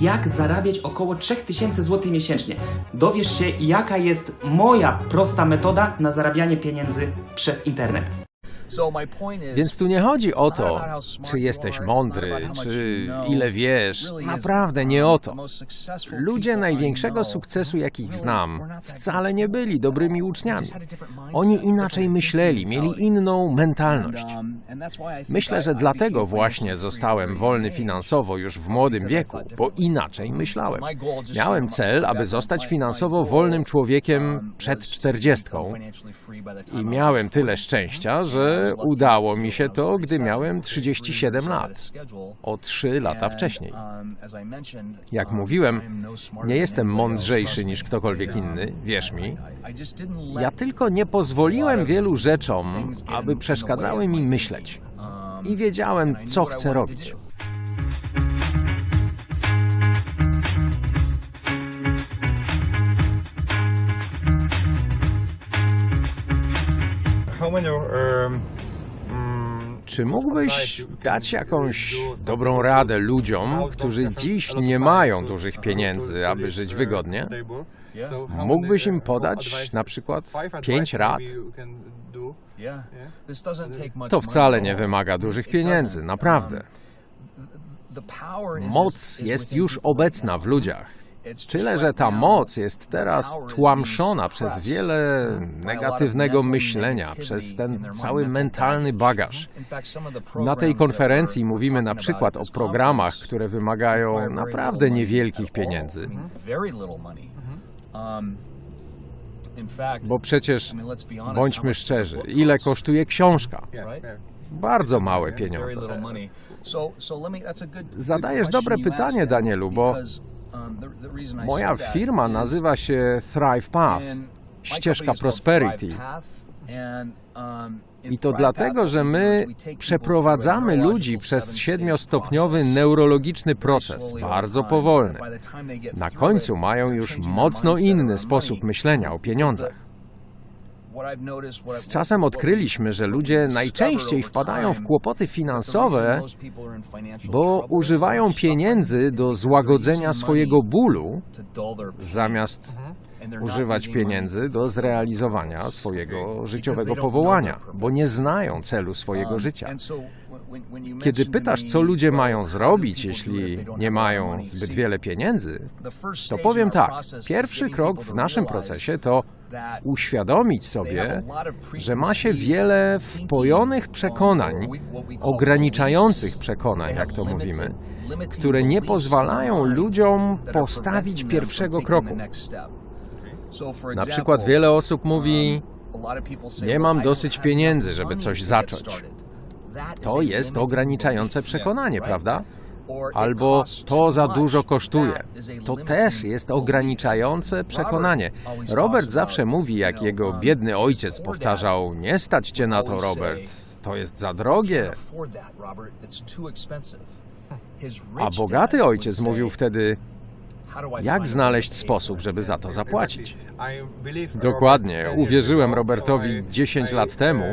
jak zarabiać około 3000 zł miesięcznie. Dowiesz się, jaka jest moja prosta metoda na zarabianie pieniędzy przez internet. Więc tu nie chodzi o to, czy jesteś mądry, czy ile wiesz. Naprawdę nie o to. Ludzie największego sukcesu, jakich znam, wcale nie byli dobrymi uczniami. Oni inaczej myśleli, mieli inną mentalność. Myślę, że dlatego właśnie zostałem wolny finansowo już w młodym wieku, bo inaczej myślałem. Miałem cel, aby zostać finansowo wolnym człowiekiem przed czterdziestką i miałem tyle szczęścia, że udało mi się to, gdy miałem 37 lat, o 3 lata wcześniej. Jak mówiłem, nie jestem mądrzejszy niż ktokolwiek inny, wierz mi. Ja tylko nie pozwoliłem wielu rzeczom, aby przeszkadzały mi myśleć. I wiedziałem, co chcę robić. Czy mógłbyś dać jakąś dobrą radę ludziom, którzy dziś nie mają dużych pieniędzy, aby żyć wygodnie? Mógłbyś im podać na przykład pięć rad? To wcale nie wymaga dużych pieniędzy, naprawdę. Moc jest już obecna w ludziach. Tyle, że ta moc jest teraz tłamszona przez wiele negatywnego myślenia, przez ten cały mentalny bagaż. Na tej konferencji mówimy na przykład o programach, które wymagają naprawdę niewielkich pieniędzy. Bo przecież, bądźmy szczerzy, ile kosztuje książka? Bardzo małe pieniądze. Zadajesz dobre pytanie, Danielu, bo moja firma nazywa się Thrive Path, ścieżka Prosperity. I to dlatego, że my przeprowadzamy ludzi przez siedmiostopniowy neurologiczny proces, bardzo powolny. Na końcu mają już mocno inny sposób myślenia o pieniądzach. Z czasem odkryliśmy, że ludzie najczęściej wpadają w kłopoty finansowe, bo używają pieniędzy do złagodzenia swojego bólu, zamiast używać pieniędzy do zrealizowania swojego życiowego powołania, bo nie znają celu swojego życia. Kiedy pytasz, co ludzie mają zrobić, jeśli nie mają zbyt wiele pieniędzy, to powiem tak. Pierwszy krok w naszym procesie to uświadomić sobie, że ma się wiele wpojonych przekonań, ograniczających przekonań, jak to mówimy, które nie pozwalają ludziom postawić pierwszego kroku. Na przykład wiele osób mówi: Nie mam dosyć pieniędzy, żeby coś zacząć. To jest ograniczające przekonanie, prawda? Albo to za dużo kosztuje. To też jest ograniczające przekonanie. Robert zawsze mówi, jak jego biedny ojciec powtarzał: Nie stać cię na to, Robert. To jest za drogie. A bogaty ojciec mówił wtedy: Jak znaleźć sposób, żeby za to zapłacić? Dokładnie. Uwierzyłem Robertowi 10 lat temu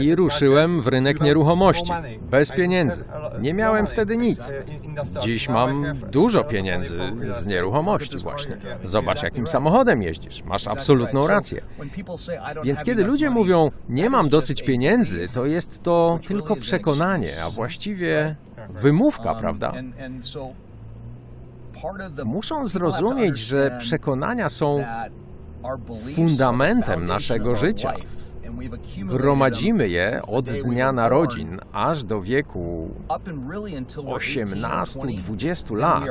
i ruszyłem w rynek nieruchomości. Bez pieniędzy. Nie miałem wtedy nic. Dziś mam dużo pieniędzy z nieruchomości właśnie. Zobacz, jakim samochodem jeździsz. Masz absolutną rację. Więc kiedy ludzie mówią, nie mam dosyć pieniędzy, to jest to tylko przekonanie, a właściwie wymówka, prawda? Muszą zrozumieć, że przekonania są fundamentem naszego życia. Gromadzimy je od dnia narodzin aż do wieku 18-20 lat,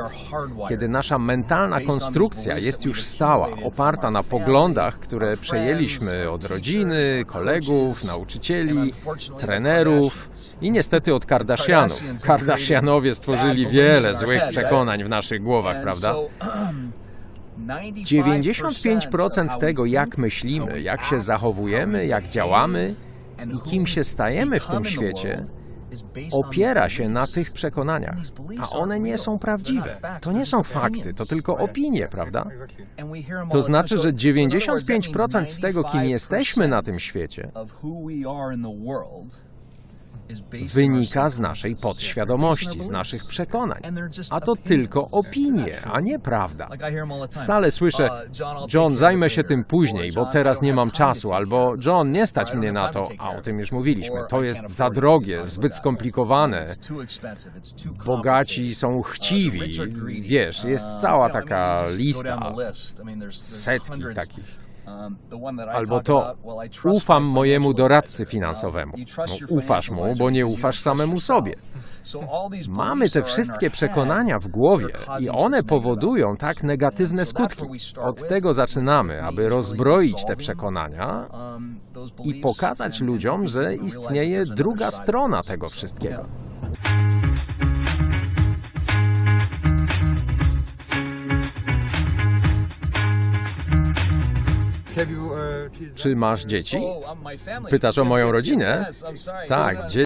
kiedy nasza mentalna konstrukcja jest już stała, oparta na poglądach, które przejęliśmy od rodziny, kolegów, nauczycieli, trenerów i niestety od Kardashianów. Kardashianowie stworzyli wiele złych przekonań w naszych głowach, prawda? 95% tego, jak myślimy, jak się zachowujemy, jak działamy i kim się stajemy w tym świecie, opiera się na tych przekonaniach, a one nie są prawdziwe. To nie są fakty, to tylko opinie, prawda? To znaczy, że 95% z tego, kim jesteśmy na tym świecie, wynika z naszej podświadomości, z naszych przekonań. A to tylko opinie, a nie prawda. Stale słyszę, John, zajmę się tym później, bo teraz nie mam czasu, albo John, nie stać mnie na to, a o tym już mówiliśmy. To jest za drogie, zbyt skomplikowane. Bogaci są chciwi. Wiesz, jest cała taka lista, setki takich. Albo to ufam mojemu doradcy finansowemu. No, ufasz mu, bo nie ufasz samemu sobie. Mamy te wszystkie przekonania w głowie i one powodują tak negatywne skutki. Od tego zaczynamy, aby rozbroić te przekonania i pokazać ludziom, że istnieje druga strona tego wszystkiego. Czy masz dzieci? Pytasz o moją rodzinę? Tak, dzie-